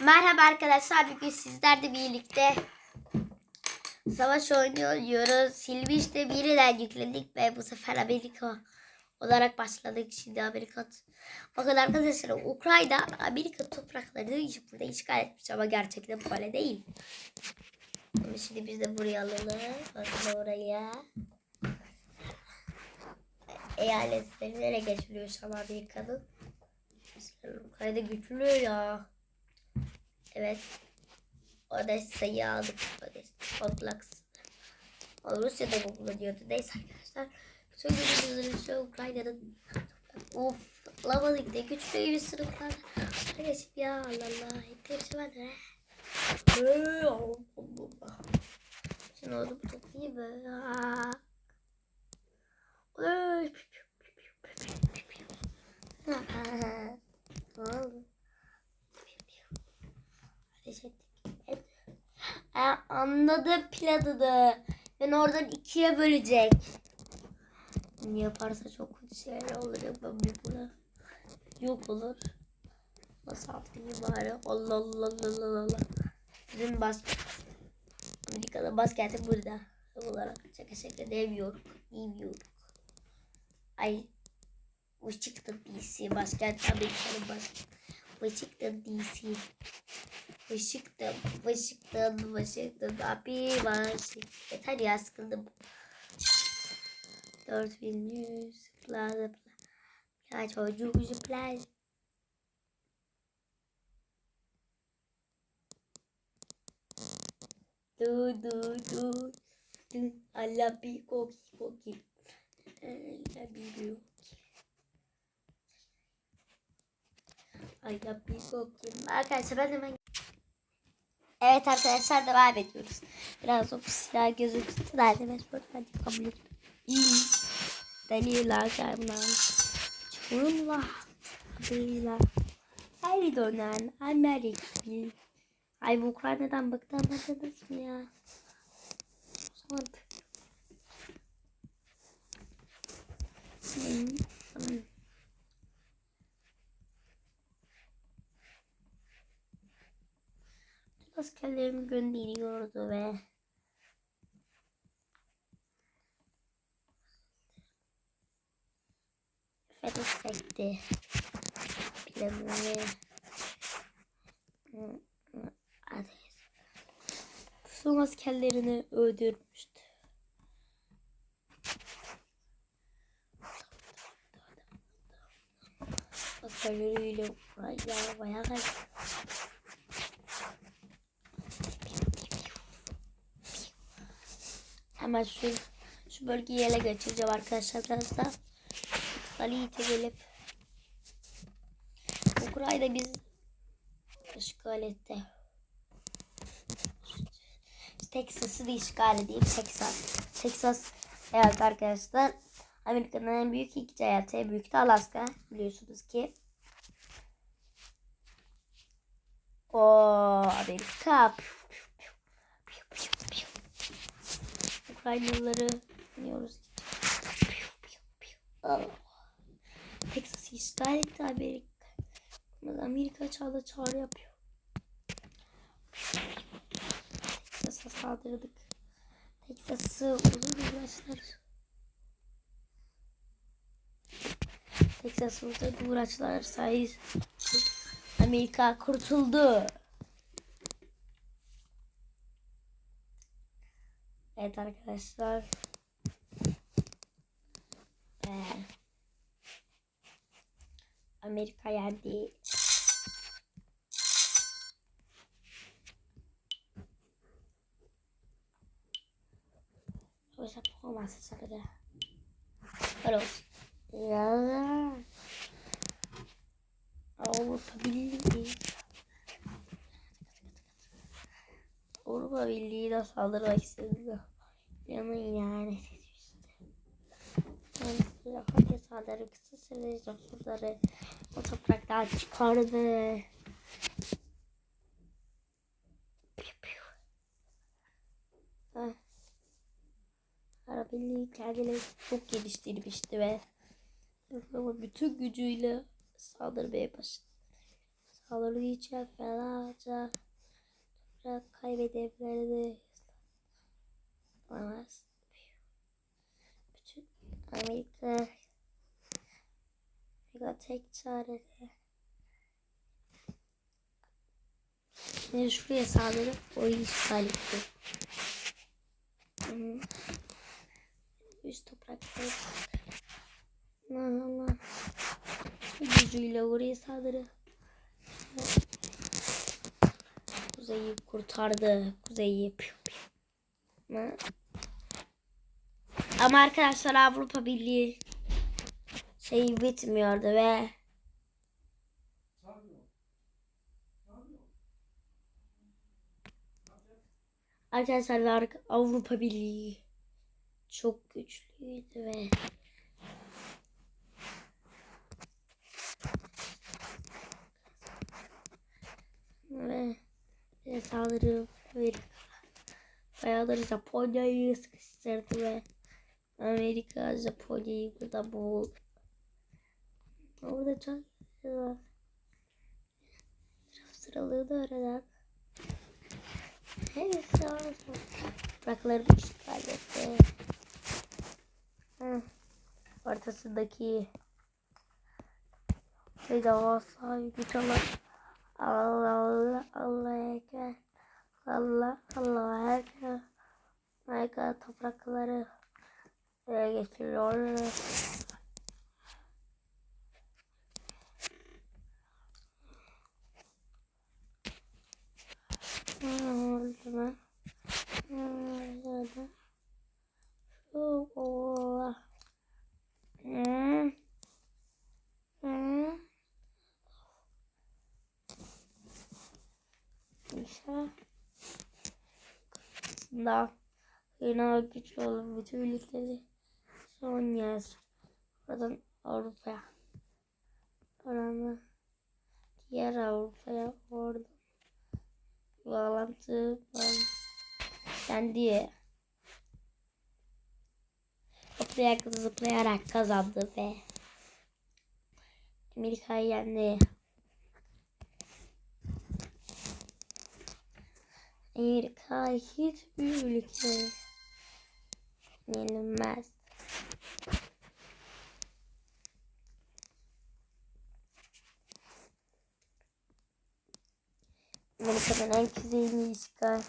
Merhaba arkadaşlar. Bugün sizlerle birlikte savaş oynuyoruz. Silmişte biriden yükledik ve bu sefer Amerika olarak başladık. Şimdi Amerika. Bakın arkadaşlar Ukrayna Amerika topraklarını burada işgal etmiş ama gerçekten böyle değil. Ama şimdi biz de buraya alalım. Bakın oraya. Eyaletleri nereye geçiliyor şu an Amerika'nın? Ukrayna güçlü ya. Evet. Odessa'yı aldık. Odessa. Kompleks. O Rusya'da bu kullanıyordu. Neyse arkadaşlar. Bütün günümüzün Ukrayna'nın Of. Alamadık ne güçlüymüş sınıflar. Arkadaşım ya Allah Allah. Hepsi var ne? Şimdi oldu bu çok iyi be. Ay. Ne oldu? Evet. Aa, anladım planını. Ben oradan ikiye bölecek. Bunu yaparsa çok kötü şeyler olur. Ben bir buna yok olur. Nasıl atayım bari? Allah Allah Allah Allah Allah. Bizim bas Amerika'da basketi burada olarak şaka şaka demiyorum. Bilmiyorum. Ay Washington DC başkent Amerika'nın başkenti. Washington DC. Washington, Washington, Washington, abi Washington. Yeter ya sıkıldım. 4100 bla bla bla. Ya çocuk zıplar. Du du du du. Allah bir koki koki. Allah bir koki. Allah bir koki. Arkadaşlar ben hemen Evet arkadaşlar devam ediyoruz. Biraz o silah gözüktü. Nerede ben buradan yapabilirim. İyi. Deliler gelmem. Çuğunla. Adıyla. Her dönen Amerikli. Ay bu Ukrayna'dan bıktım anladınız mı ya? Zaman Hmm, askerlerimi gönderiyordu ve fethedecekti planını. Son askerlerini öldürmüştü. Askerleriyle bayağı bayağı Hemen şu şu bölgeyi ele geçireceğim arkadaşlar biraz da. Halit'e gelip Ukrayna biz işgal etti. Texas'ı da işgal edeyim. Texas. Texas evet arkadaşlar. Amerika'nın en büyük iki eyaleti. En büyük de Alaska. Biliyorsunuz ki. O Amerika. Ukraynalıları dinliyoruz. Texas'ı işgal etti Amerika. Amerika çağda çağrı yapıyor. Texas'a saldırdık. Texas'ı uzun uğraşlar. Texas'ı uzun uğraşlar sayesinde Amerika kurtuldu. Evet arkadaşlar. Ee, Amerika yendi. Oysa olmazsa sakıda. Öyle olsun. Ya. Avrupa Birliği. Avrupa Birliği de saldırmak istedi. Yanın yani. Japonya saldırı kısa sürede Japonları o topraktan çıkardı. Arabelli kendini çok geliştirmişti ve ama bütün gücüyle saldırmaya başladı. Saldırıcı felaca toprak kaybedebilirdi. Olamaz. Bütün Amerika Amerika tek çaresi. Şimdi şuraya saldırıp o işgal etti. Üst toprakları. Allah Allah. Gücüyle oraya saldırı. Kuzeyi kurtardı. Kuzeyi. Piu piu. Ama- arkadaşlar Avrupa Birliği şey bitmiyordu ve Arkadaşlar Avrupa Birliği çok güçlüydü ve ve saldırı Amerika bayağıdır Japonya'yı sıkıştırdı ve Amerika Japonya'yı burada boğuldu. Orada çok şey var. Sıralığı da aradan. Evet, sağ olsun. Toprakları işgal etti. Ortasındaki bir devasa güç alan Allah Allah Allah ekber Allah Allah ekber Amerika toprakları ele geçiriyor. Hmm, oldu? Hmm. Şu ola. Hmm. Hmm. İşte. Aslında yine güçlü olan bütün ülkeleri son yaz. Buradan Avrupa'ya. Oradan diğer Avrupa'ya orada bağlantı var. Kendi zıplayarak zıplayarak kazandı ve Amerika'yı yendi. Amerika hiçbir ülke yenilmez. Amerika'nın en kuzeyini işgal.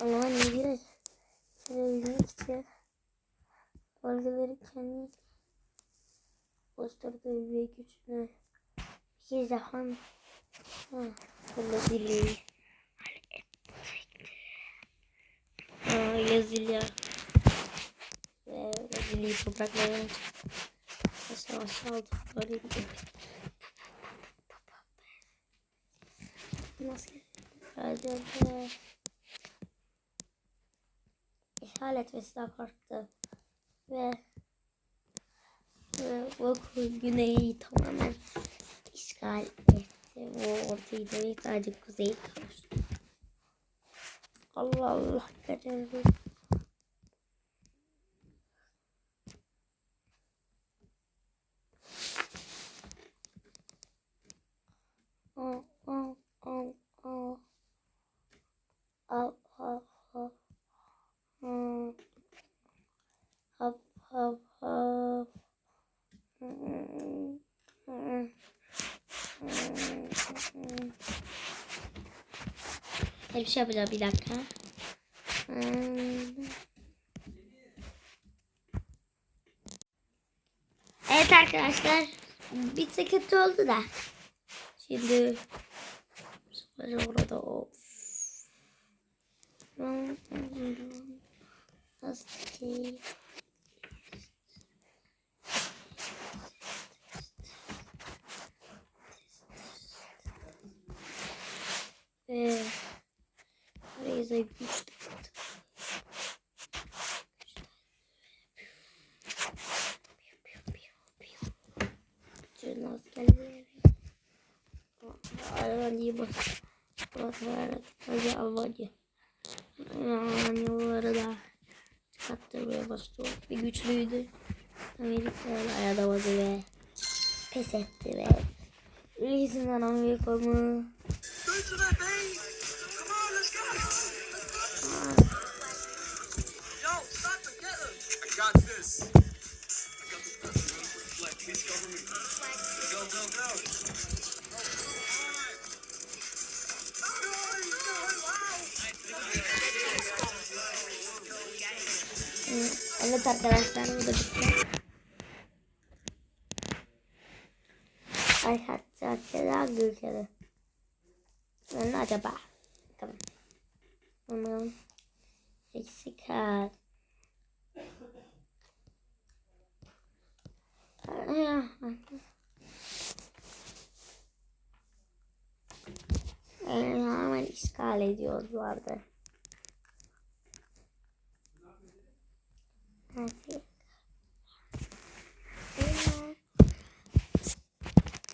Ama İngiliz verebilmek için bölgeleri kendi oluşturduğu bir güçlü bir zaman olabilir. Brezilya ve Brezilya'yı topraklarına aşağı aşağı aldıkları. Nasıl? Acaba işgal etmesinden korktu. Ve ve bu güneyi tamamen. Değil sadece kuzeyi kavuştu. Allah Allah kaçırdı. Bir şey yapacağım bir dakika. Hmm. Evet arkadaşlar. Bir sıkıntı oldu da. Şimdi orada o Nasıl buraya da güç Bütün askerleri Almanya'yı bas. Basarak hadi Almanya. Almanyalıları da çıkarttırmaya bastı. Bir güçlüydü. Amerika'yı ayarlamadı ve pes etti ve Releasing Amerika mı? Go Hı, Evet arkadaşlar bu da bitti. Ay hatta keda gülkede. Ne acaba? Tamam. Bakalım. Eksik ha. Hemen işgal ediyorlardı.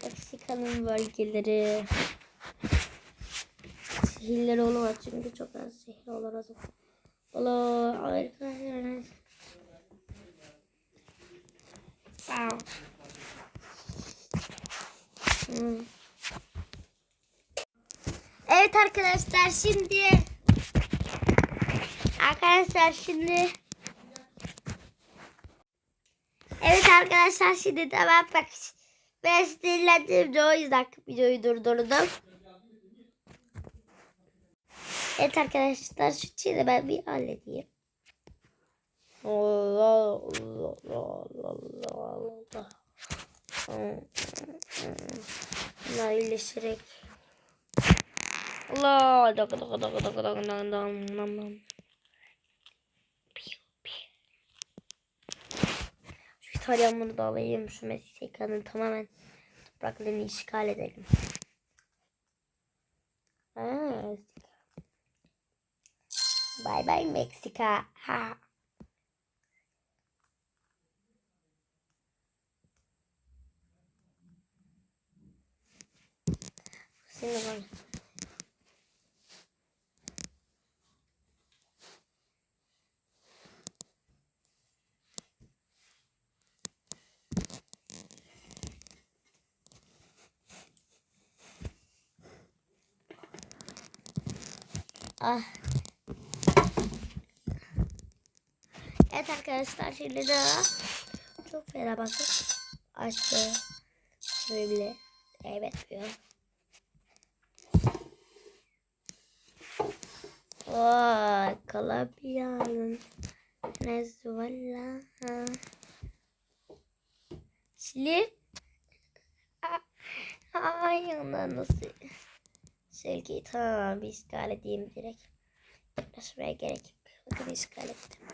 Meksika'nın bölgeleri şehirleri olamaz çünkü çok az şehir olamaz. Ola Amerika Wow. Evet arkadaşlar şimdi Arkadaşlar şimdi Evet arkadaşlar şimdi tamam bak ben sinirlendim de o yüzden videoyu durdurdum. Evet arkadaşlar şu çiğde ben bir halledeyim. Allah Allah Allah Allah Allah. Bunlar iyileşerek. Allah. Dak dak dak dak dak dak dak dak. Şu İtalyanları da alayım. Şu Meksika'nın tamamen topraklarını işgal edelim. Aa, Meksika. Bye bye Meksika. Ha. Şimdi bak. Ah. Evet arkadaşlar şimdi de çok fena bakın. Açtı. Şöyle. Evet diyor. Vay Kolombiya'nın Venezuela. Çili. Ay ondan nasıl? Silgiyi tamam işgal edeyim direkt. Şuraya gerek yok. Bakın işgal ettim.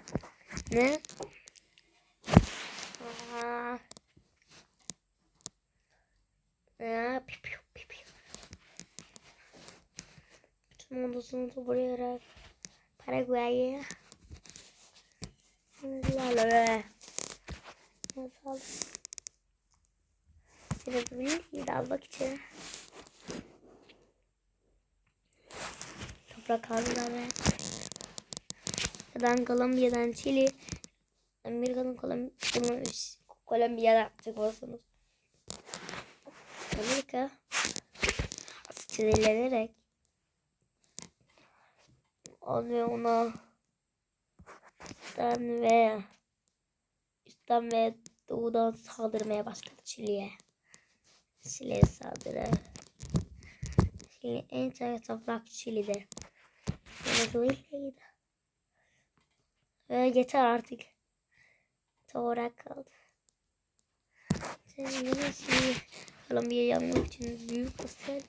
Ne? Aa. Ya, piu, piu, piu, piu. Bütün odasını toplayarak Paraguay'a La la. Nasıl? Biraz bir almak için. Toprak aldılar ve Amerika'dan Kolombiya'dan Çili Amerika'dan Kolombiya Kolombiya'dan yapacak olsanız Amerika sinirlenerek alıyor ona üstten ve üstten ve doğudan saldırmaya başladı Çili'ye. Çili'ye saldırı. Çili en çok toprak Çili'de. Venezuela'ydı. Ve yeter artık. Toprak kaldı. Sen yine şimdi Kolombiya yanmak için büyük gösterdi.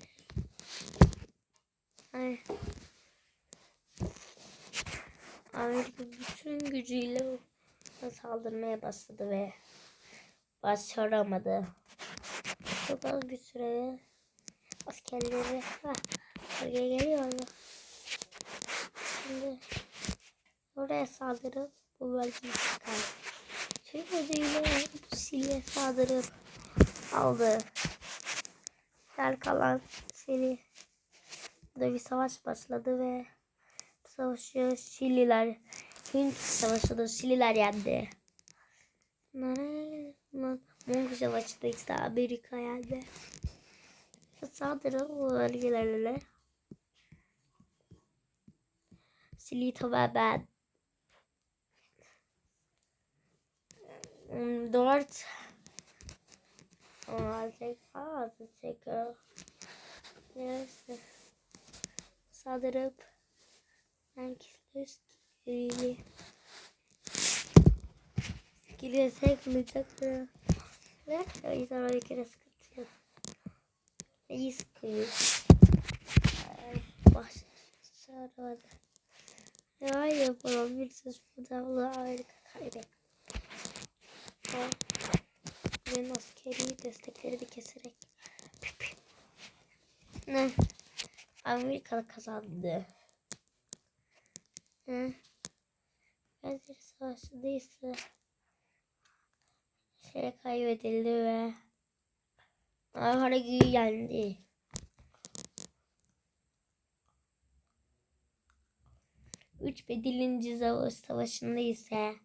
Ay. Amerika bütün gücüyle ona saldırmaya başladı ve başaramadı. Çok az bir sürede askerleri ha, bölgeye geliyordu. Şimdi oraya saldırıp bu bölgeyi çıkardı. Tüm gücüyle bu siliye saldırıp aldı. Gel kalan sili. Burada bir savaş başladı ve savaşı Şililer Hint savaşı da Şililer yendi. Mongol savaşı da işte Amerika yendi. Saldırın bu bölgelerle. Ben. Hmm, Dört. Azıcık, azıcık. Neyse. Saldırıp. Ben üst giriyi. Girecek mi? Ve o yüzden bir kere sıkıntı yok. İyi sıkıyor. Başlamadı. Ya yapalım. Bir söz burada. Bu da harika kaybet. Ve askeri destekleri de keserek. Ne? Amerika kazandı. Hı? Gazeteli savaşı değilse şey kaybedildi ve Haragü yendi. Üç bedilinci savaş savaşında ise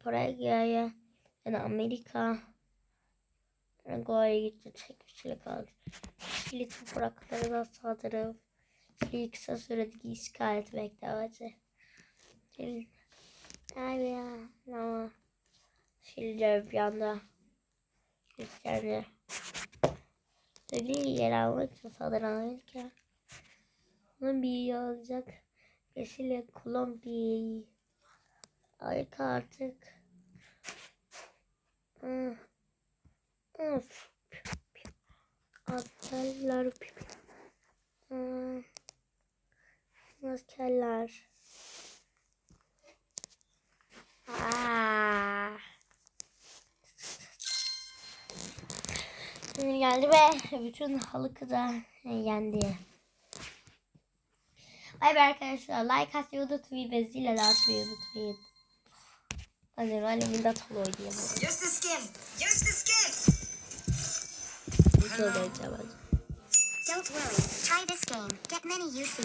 Paraguay'a yani Amerika Paraguay'a gitti tek kişilik aldı. Şili topraklarına saldırıp Şili'yi kısa sürede işgal etmekte amacı. Şili Abi ya ama Şili bir anda Hristiyanı Şili'yi yer almak için saldıran Amerika Kolombiya'yı alacak Şili Kolombiya'yı Harika artık. Hmm. Of. Askerler. Hmm. Askerler. Aa. Şimdi geldi ve bütün halkı da yendi. Bay bay arkadaşlar. Like atmayı unutmayın ve zile de atmayı unutmayın. Hadi Ralemin de tolo oynayalım. Use the skin. Use the Don't worry, try this game. Get many UC.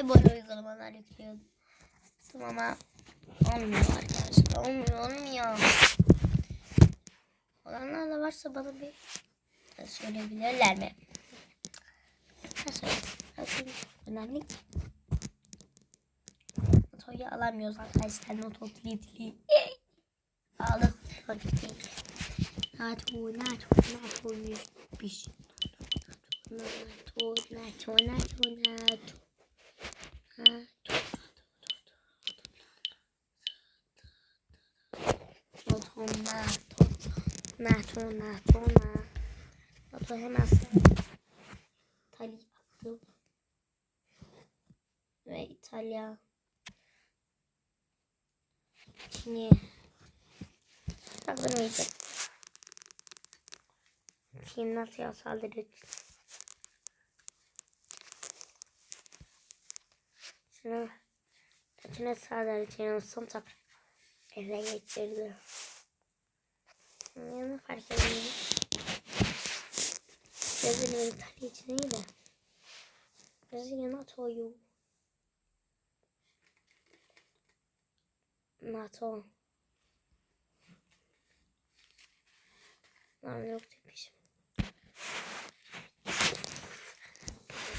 De böyle uygulamalar yüklüyorum. Ama olmuyor arkadaşlar. Olmuyor olmuyor. Olanlar da varsa bana bir söyleyebilirler mi? Ha söyle. Önemli ki. Notoyu alamıyoruz arkadaşlar. Noto kilitli. Aldık. Noto Nato, nato, nato, yüzmüş. Nato, nato, nato, nato. Nato, nato, nato. Nato, nato. Nato hemen İtalya attım. Ve İtalya Çin'e saldırmayacak. Çin nasıl saldırıyor? Şunu Çin'e saldırdı. Çin'in son toprak ele geçirdi. Yani fark edemiyorum. Brezilya İtalya için iyi de. Brezilya NATO'yu NATO. Lan yok demişim.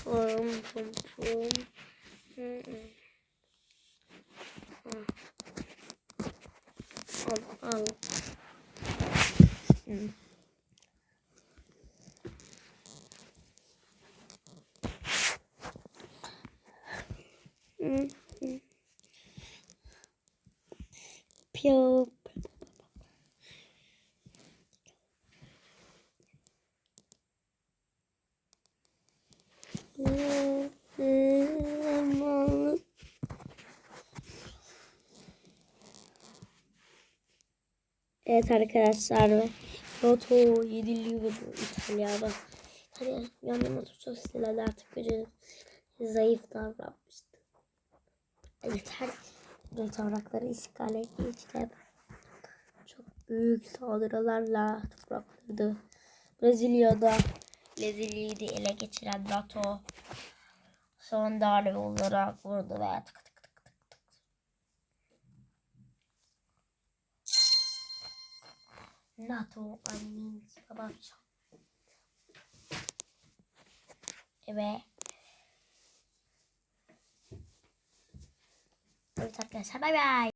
Pum pum pum. Hı hı. Al. Al hı. Piyo. Evet arkadaşlar ve NATO yeniliyor İtalya'da. İtalya yan yana çok silahlı artık gücü zayıf davranmıştı. Yeter. Toprakları işgal etmişler. Çok büyük saldırılarla toprakları Brezilya'da Brezilya'yı ele geçiren NATO son darbe olarak vurdu ve tık. NATO annemin babam Evet. Evet arkadaşlar bay bay.